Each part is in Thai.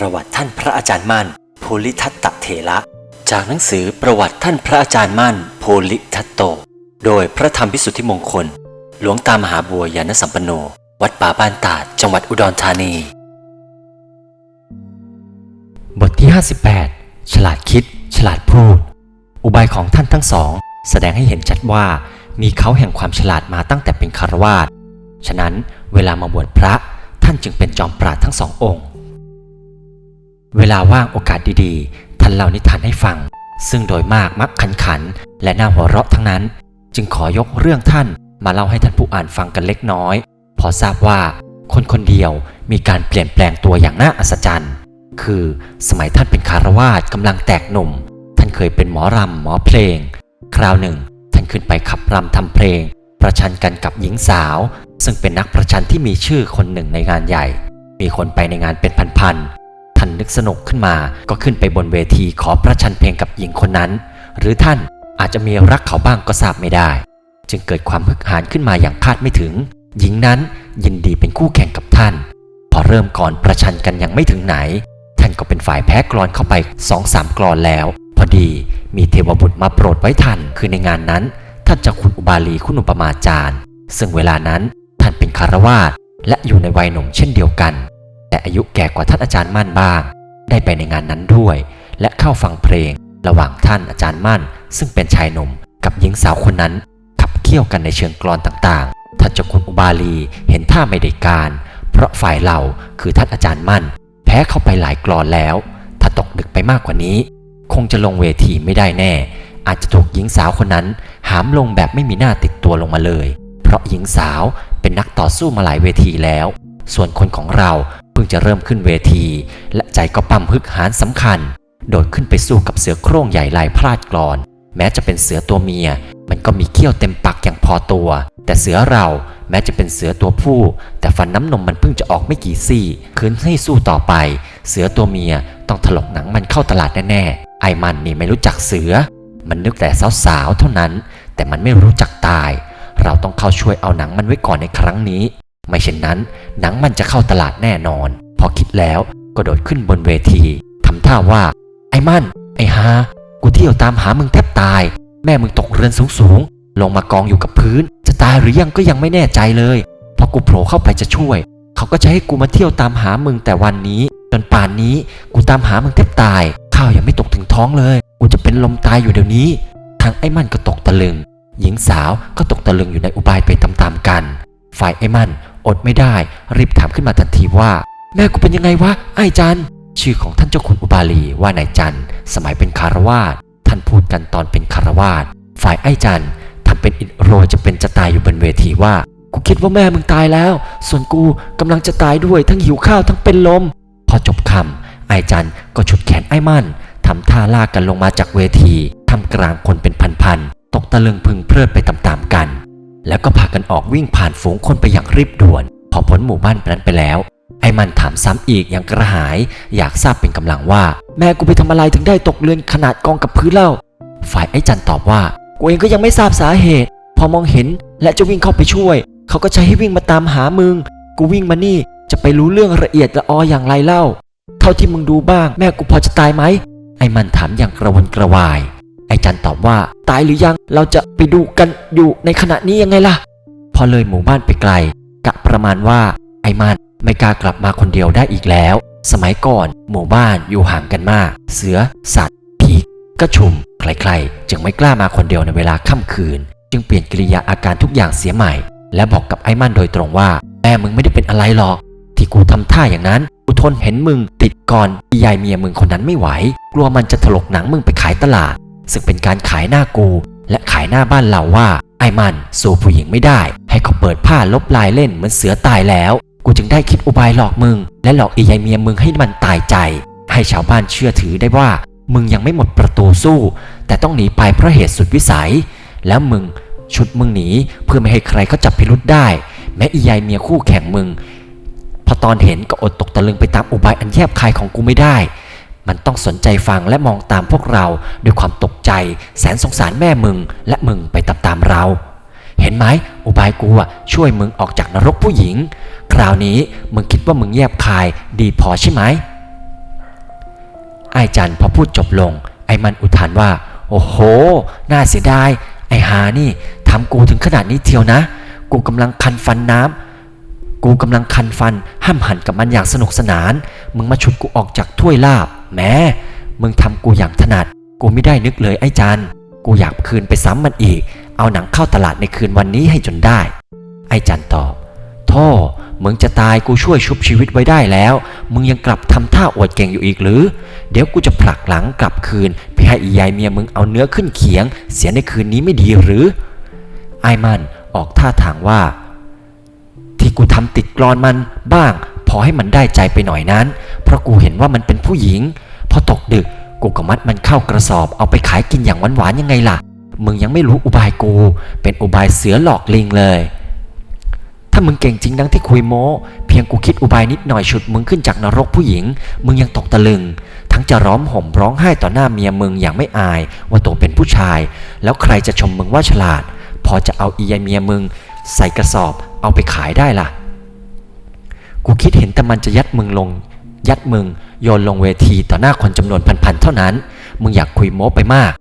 ประวัติท่านพระอาจารย์มั่น โพลิทัตตเถระจากหนังสือประวัติท่านพระอาจารย์มั่น โพลิทัตโต โดยพระธรรมวิสุทธิมงคล หลวงตามหาบัวยานสัมปันโน วัดป่าบ้านตาดจังหวัดอุดรธานี บทที่ 58 ฉลาดคิด ฉลาดพูด อุบายของท่านทั้งสอง แสดงให้เห็นชัดว่ามีเขาแห่งความฉลาดมาตั้งแต่เป็นคารวาสฉะนั้นเวลามาบวชพระท่านจึงเป็นจอมปราดทั้งสององค์ เวลาว่างโอกาสดีๆ ท่านเล่านิทานให้ฟัง ซึ่งโดยมากมักขันขัน และน่าหัวเราะทั้งนั้น จึงขอยกเรื่องท่านมาเล่าให้ท่านผู้อ่านฟังกันเล็กน้อย พอทราบว่า คนคนเดียวมีการเปลี่ยนแปลงตัวอย่างน่าอัศจรรย์ คือสมัยท่านเป็นคารวาสกำลังแตกหนุ่ม ท่านเคยเป็นหมอรำหมอเพลง คราวหนึ่ง ท่านขึ้นไปขับรำทำเพลง ประชันกันกับหญิงสาว ซึ่งเป็นนักประชันที่มีชื่อคนหนึ่งในงานใหญ่ มีคนไปในงานเป็นพันๆ ท่านนึกสนุกขึ้นมา ก็ขึ้นไปบนเวทีขอประชันเพลงกับหญิงคนนั้น หรือท่านอาจจะมีรักเขาบ้างก็ทราบไม่ได้ จึงเกิดความฮึกหานขึ้นมาอย่างคาดไม่ถึง หญิงนั้นยินดีเป็นคู่แข่งกับท่าน พอเริ่มก่อนประชันกันยังไม่ถึงไหน ท่านก็เป็นฝ่ายแพ้กรอนเข้าไปสองสามกรอนแล้ว พอดีมีเทวบุตรมาโปรดไว้ทันคือในงานนั้น ท่านจะคุณอุบาลีคุณอุปมาจารย์ ซึ่งเวลานั้นท่านเป็นคารวาสและอยู่ในวัยหนุ่มเช่นเดียวกัน อายุแก่กว่าท่านอาจารย์มั่นบ้าง ได้ไปในงานนั้นด้วย และเข้าฟังเพลง ระหว่างท่านอาจารย์มั่น ซึ่งเป็นชายหนุ่ม กับหญิงสาวคนนั้น ขับเคี่ยวกันในเชิงกลอนต่างๆท่านเจ้าคุณอุบาลีเห็นท่าไม่ได้การ เพราะฝ่ายเราคือท่านอาจารย์มั่น แพ้เข้าไปหลายกรอนแล้ว ถ้าตกดึกไปมากกว่านี้ คงจะลงเวทีไม่ได้แน่ อาจจะถูกหญิงสาวคนนั้น หามลงแบบไม่มีหน้าติดตัวลงมาเลย เพราะหญิงสาวเป็นนักต่อสู้มาหลายเวทีแล้วส่วนคนของเรา พิ่งจะเริ่มขึ้นเวที และใจก็ปั๊มฮึกหานสำคัญ โดดขึ้นไปสู้กับเสือโคร่งใหญ่ลายพลาดกรอน แม้จะเป็นเสือตัวเมีย มันก็มีเขี้ยวเต็มปากอย่างพอตัว แต่เสือเราแม้จะเป็นเสือตัวผู้ แต่ฟันน้ำนมมันเพิ่งจะออกไม่กี่ซี่คืนให้สู้ต่อไป เสือตัวเมียต้องถลกหนังมันเข้าตลาดแน่ๆไอ้มันนี่ไม่รู้จักเสือ มันนึกแต่สาวๆเท่านั้น แต่มันไม่รู้จักตาย เราต้องเข้าช่วยเอาหนังมันไว้ก่อนในครั้งนี้ ไม่เช่นนั้น หนังมันจะเข้าตลาดแน่นอน พอคิดแล้วก็โดดขึ้นบนเวทีทำท่าว่า ไอ้มั่น ไอ้ฮากูเที่ยวตามหามึงแทบตาย แม่มึงตกเรือนสูงๆลงมากองอยู่กับพื้น จะตายหรือยังก็ยังไม่แน่ใจเลย พอกูโผล่เข้าไปจะช่วย เขาก็จะให้กูมาเที่ยวตามหามึงแต่วันนี้ จนป่านนี้กูตามหามึงแทบตาย ข้าวยังไม่ตกถึงท้องเลย กูจะเป็นลมตายอยู่เดี๋ยวนี้ ทางไอ้มั่นก็ตกตะลึง หญิงสาวก็ตกตะลึงอยู่ในอุบายไปตามๆกัน ฝ่ายไอ้มั่น อดไม่ได้ รีบถามขึ้นมาทันทีว่า แม่กูเป็นยังไงวะไอ้จันชื่อของท่านเจ้าคุณอุบาลีว่านายจันสมัยเป็นคารวาสท่านพูดกันตอนเป็นคารวาสฝ่ายไอ้จันทำเป็นอิดโรจะเป็นจะตายอยู่บนเวทีว่า กูคิดว่าแม่มึงตายแล้ว ส่วนกูกำลังจะตายด้วยทั้งหิวข้าวทั้งเป็นลม พอจบคำไอ้จันก็ฉุดแขนไอ้มั่นทำท่าลากกันลงมาจากเวทีทำกลางคนเป็นพันๆตกตะลึงพึงเพลิดไปตามๆกัน แล้วก็พากันออกวิ่งผ่านฝูงคนไปอย่างรีบด่วน พอพ้นหมู่บ้านนั้นไปแล้ว ไอ้มันถามซ้ำอีกอย่างกระหาย อยากทราบเป็นกำลังว่า แม่กูไปทำอะไรถึงได้ตกเรือนขนาดกองกับพื้นเล่า ฝ่ายไอ้จันตอบว่า กูเองก็ยังไม่ทราบสาเหตุ พอมองเห็นและจะวิ่งเข้าไปช่วย เขาก็ใช้ให้วิ่งมาตามหามึง กูวิ่งมานี่จะไปรู้เรื่องละเอียดละอออย่างไรเล่า เท่าที่มึงดูบ้าง แม่กูพอจะตายไหมไอ้มันถามอย่างกระวนกระวาย ไอจันตอบว่า ตายหรือยังเราจะไปดูกันอยู่ในขณะนี้ยังไงล่ะ พอเลยหมู่บ้านไปไกล กะประมาณว่า ไอมันไม่กล้ากลับมาคนเดียวได้อีกแล้ว สมัยก่อนหมู่บ้านอยู่ห่างกันมาก เสือ สัตว์ ผีก็ชุมใครๆ จึงไม่กล้ามาคนเดียวในเวลาค่ำคืน จึงเปลี่ยนกิริยาอาการทุกอย่างเสียใหม่ และบอกกับไอ้มันโดยตรงว่าแม่มึงไม่ได้เป็นอะไรหรอก ที่กูทำท่าอย่างนั้นกูทนเห็นมึงติดก่อนอียายเมียมึงคนนั้นไม่ไหว กลัวมันจะถลกหนังมึงไปขายตลาด ซึ่งเป็นการขายหน้ากู และขายหน้าบ้านเราว่า ไอ้มันสู้ผู้หญิงไม่ได้ ให้เขาเปิดผ้าลบลายเล่นเหมือนเสือตายแล้ว กูจึงได้คิดอุบายหลอกมึง และหลอกอียายเมียมึงให้มันตายใจ ให้ชาวบ้านเชื่อถือได้ว่า มึงยังไม่หมดประตูสู้ แต่ต้องหนีไปเพราะเหตุสุดวิสัย แล้วมึงชุดมึงหนีเพื่อไม่ให้ใครเขาจับพิรุษได้ แม้อียายเมียคู่แข่งมึงพอตอนเห็นก็อดตกตะลึงไปตามอุบายอันแยบคายของกูไม่ได้ มันต้องสนใจฟังและมองตามพวกเราด้วยความตกใจ แสนสงสารแม่มึง และมึงไปตามๆเรา เห็นไหมอุบายกูอะช่วยมึงออกจากนรกผู้หญิง คราวนี้มึงคิดว่ามึงแยบคายดีพอใช่ไหมไอ้จันพอพูดจบลง ไอ้มันอุทานว่า โอ้โห น่าเสียดาย ไอ้หานี่ทำกูถึงขนาดนี้เทียวนะ กูกำลังคันฟันน้ำกูกำลังคันฟันห้ามหันกับมันอย่างสนุกสนาน มึงมาฉุดกูออกจากถ้วยลาบ แม้มึงทำกูอย่างถนัด กูไม่ได้นึกเลยไอ้จันกูอยากคืนไปซ้ำมันอีก เอาหนังเข้าตลาดในคืนวันนี้ให้จนได้ ไอ้จันตอบโธ่มึงจะตายกูช่วยชุบชีวิตไว้ได้แล้ว มึงยังกลับทำท่าอวดเก่งอยู่อีกหรือ เดี๋ยวกูจะผลักหลังกลับคืน ไปให้อียายเมียมึงเอาเนื้อขึ้นเขียง เสียในคืนนี้ไม่ดีหรือ ไอ้มันออกท่าทางว่า ที่กูทำติดกรอนมันบ้าง พอให้มันได้ใจไปหน่อยนั้น เพราะกูเห็นว่ามันเป็นผู้หญิง พอตกดึกกูก็มัดมันเข้ากระสอบเอาไปขายกินอย่างหวานๆยังไงล่ะ มึงยังไม่รู้อุบายกู เป็นอุบายเสือหลอกลิงเลย ถ้ามึงเก่งจริงดังที่คุยโม้เพียงกูคิดอุบายนิดหน่อยฉุดมึงขึ้นจากนรกผู้หญิง มึงยังตกตะลึง ทั้งจะร้องห่มร้องไห้ต่อหน้าเมียมึงอย่างไม่อาย ว่าตัวเป็นผู้ชาย แล้วใครจะชมมึงว่าฉลาด พอจะเอาอียเมียมึง ใส่กระสอบเอาไปขายได้ล่ะ กูคิดเห็นแต่มันจะยัดมึงลง ยัดมึงโยนลงเวทีต่อหน้าคนจำนวนพันๆเท่านั้น มึงอยากคุยโม้ไปมาก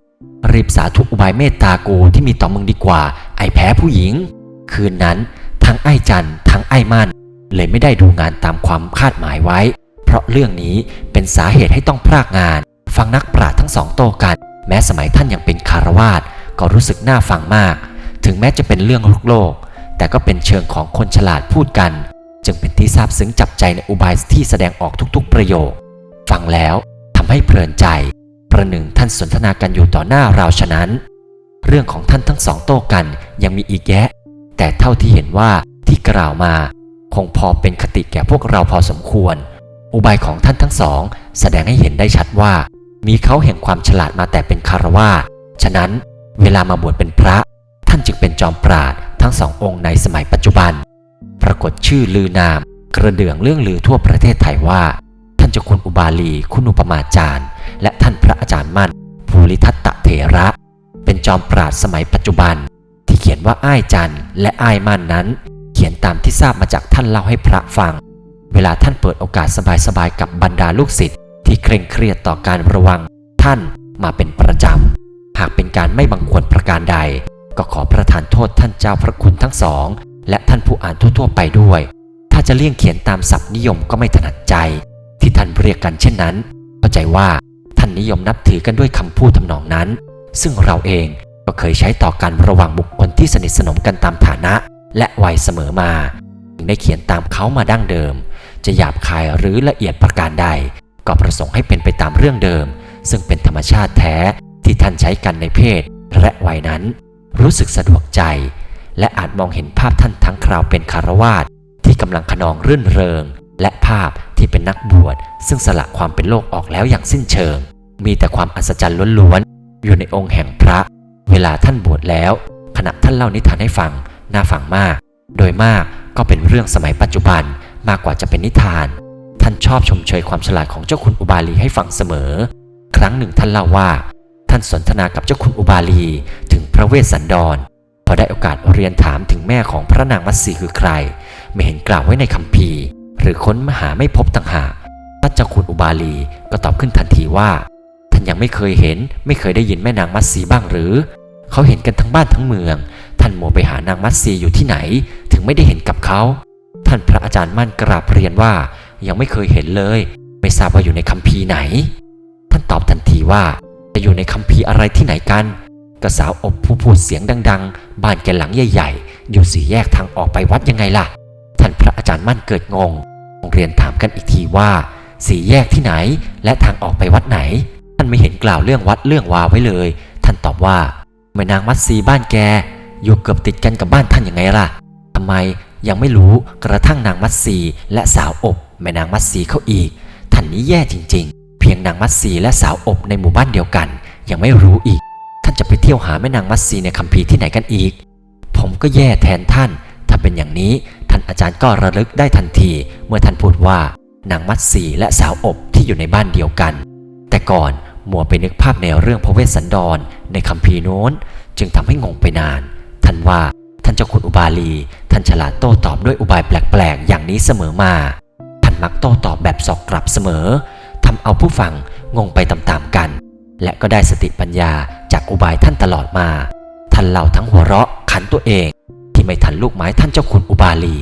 รีบสาธุอุบายเมตตากูที่มีต่อมึงดีกว่า ไอ้แพ้ผู้หญิง คืนนั้นทั้งไอ้จันทั้งไอ้มั่น เลยไม่ได้ดูงานตามความคาดหมายไว้ เพราะเรื่องนี้เป็นสาเหตุให้ต้องพรากงาน ฟังนักปราชญ์ทั้งสองโตกัน แม้สมัยท่านยังเป็นคารวาสก็รู้สึกน่าฟังมาก ถึงแม้จะเป็นเรื่องโลกโลก แต่ก็เป็นเชิงของคนฉลาดพูดกัน จึงเป็นที่ซาบซึ้งจับใจในอุบายที่แสดงออกทุกๆประโยค ฟังแล้วทำให้เพลินใจ ประหนึ่งท่านสนทนากันอยู่ต่อหน้าเราฉะนั้น เรื่องของท่านทั้งสองโต้กันยังมีอีกแยะ แต่เท่าที่เห็นว่าที่กล่าวมา คงพอเป็นคติแก่พวกเราพอสมควร อุบายของท่านทั้งสอง แสดงให้เห็นได้ชัดว่า มีเขาแห่งความฉลาดมาแต่เป็นคารวาฉะนั้น เวลามาบวชเป็นพระ ท่านจึงเป็นจอมปราดทั้งสององค์ในสมัยปัจจุบัน ปรากฏชื่อลือนาม กระเดื่องเรื่องลือทั่วประเทศไทยว่า ท่านเจ้าคุณอุบาลีคุณอุปมาจารย์ และท่านพระอาจารย์มั่นภูริทัตตะเถระ เป็นจอมปราดสมัยปัจจุบัน ที่เขียนว่าอ้ายจันและอ้ายมั่นนั้น เขียนตามที่ทราบมาจากท่านเล่าให้พระฟัง เวลาท่านเปิดโอกาสสบายๆกับบรรดาลูกศิษย์ที่เคร่งเครียดต่อการระวังท่านมาเป็นประจำ หากเป็นการไม่บังควรประการใด ก็ขอประทานโทษท่านเจ้าพระคุณทั้งสอง และท่านผู้อ่านทั่วๆไปด้วย ถ้าจะเลี่ยงเขียนตามศัพท์นิยมก็ไม่ถนัดใจ ที่ท่านเรียกกันเช่นนั้น เข้าใจว่าท่านนิยมนับถือกันด้วยคำพูดทำนองนั้น ซึ่งเราเองก็เคยใช้ต่อกันระหว่างบุคคลที่สนิทสนมกันตามฐานะ และวัยเสมอมาจึงได้เขียนตามเขามาดั้งเดิม จะหยาบคายหรือละเอียดประการใด ก็ประสงค์ให้เป็นไปตามเรื่องเดิม ซึ่งเป็นธรรมชาติแท้ที่ท่านใช้กันในเพศและวัยนั้น รู้สึกสะดวกใจ และอาจมองเห็นภาพท่านทั้งคราวเป็นคารวาสที่กำลังขนองรื่นเริง และภาพที่เป็นนักบวชซึ่งสละความเป็นโลกออกแล้วอย่างสิ้นเชิง มีแต่ความอัศจรรย์ล้วนๆอยู่ในองค์แห่งพระ เวลาท่านบวชแล้ว ขณะท่านเล่านิทานให้ฟังน่าฟังมาก โดยมากก็เป็นเรื่องสมัยปัจจุบันมากกว่าจะเป็นนิทาน ท่านชอบชมเชยความฉลาดของเจ้าคุณอุบาลีให้ฟังเสมอ ครั้งหนึ่งท่านเล่าว่า ท่านสนทนากับเจ้าคุณอุบาลีถึงพระเวสสันดร พอได้โอกาสเรียนถามถึงแม่ของพระนางมัตสีคือใคร ไม่เห็นกล่าวไว้ในคัมภีร์ หรือค้นมหาไม่พบต่างหากท่านเจ้าคุณอุบาลีก็ตอบขึ้นทันทีว่า ท่านยังไม่เคยเห็น ไม่เคยได้ยินแม่นางมัตสีบ้างหรือ เขาเห็นกันทั้งบ้านทั้งเมือง ท่านโมวไปหานางมัตสีอยู่ที่ไหน ถึงไม่ได้เห็นกับเขา ท่านพระอาจารย์มั่นกราบเรียนว่า ยังไม่เคยเห็นเลย ไม่ทราบว่าอยู่ในคัมภีร์ไหน ท่านตอบทันทีว่า จะอยู่ในคัมภีร์อะไรที่ไหนกัน กระสาวอบผู้พูดเสียงดัง ๆ บ้านแกหลังใหญ่ ๆ อยู่สี่แยกทางออกไปวัดยังไงล่ะ ท่านพระอาจารย์มั่นเกิดงงโรงเรียนถามกันอีกทีว่าสี่แยกที่ไหน และทางออกไปวัดไหน ท่านไม่เห็นกล่าวเรื่องวัดเรื่องวาไว้เลย ท่านตอบว่าแม่นางมัดซีบ้านแก อยู่เกือบติดกันกับบ้านท่านยังไงล่ะทำไมยังไม่รู้กระทั่งนางมัดซีและสาวอบแม่นางมัดซีเขาอีก ท่านนี้แย่จริง ๆ เพียงนางมัดซีและสาวอบในหมู่บ้านเดียวกัน ยังไม่รู้อีก เที่ยวหาแม่นางมัดซีในคัมภีร์ที่ไหนกันอีก ผมก็แย่แทนท่าน ถ้าเป็นอย่างนี้ท่านอาจารย์ก็ระลึกได้ทันที เมื่อท่านพูดว่านางมัดสีและสาวอบที่อยู่ในบ้านเดียวกัน แต่ก่อนมัวไปนึกภาพในเรื่องพระเวสสันดรในคัมภีร์โน้น จึงทำให้งงไปนาน ท่านว่าท่านเจ้าคุณอุบาลี ท่านฉลาดโต้ตอบด้วยอุบายแปลกๆ อย่างนี้เสมอมา ท่านมักโต้ตอบแบบสอกกลับเสมอทำเอาผู้ฟังงงไปตามๆกัน และก็ได้สติปัญญา จากอุบายท่านตลอดมา ท่านเล่าทั้งหัวเราะขันตัวเอง ที่ไม่ทันลูกไม้ท่านเจ้าคุณอุบาลี